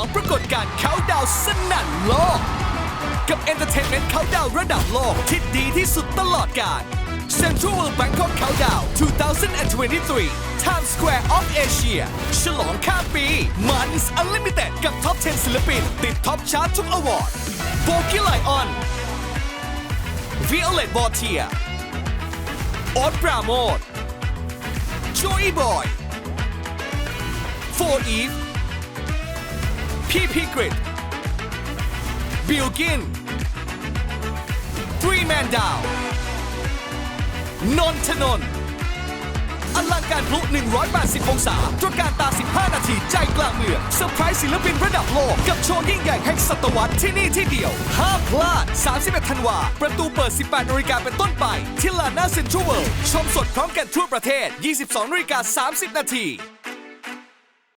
องปรากฏการณ์เขาดาวสนั่นโลก กับเอนเตอร์เทนเมนต์เขาดาวระดับโลกที่ดีที่สุดตลอดกาล Central World Bangkok Countdown 2023 Times Square of Asia ฉลองข้ามปีมันส์ Unlimited กับท็อป10 ศิลปิน ติดท็อปชาร์ตทุกอวอร์ดโบกี้ไลออน Violet Voltier โอ๊ตปราโมท Joey Boy 4 Eve พี่พีกริดบิลกินทรีแมนดาวนนทนน์อลังการพลุ 180 องศาตระการตา 15 นาที ใจกลางเมืองเซอร์ไพรส์ศิลปินระดับโลก กับโชว์ยิ่งใหญ่แห่งศตวรรษที่นี่ที่เดียว ห้ามพลาด 31 ธันวา ประตูเปิด 18นาฬิกาเป็นต้นไป ที่ลานาเซ็นทรัลเวิลด์ชมสดพร้อมกันทั่วประเทศ 22นาฬิกา30 นาที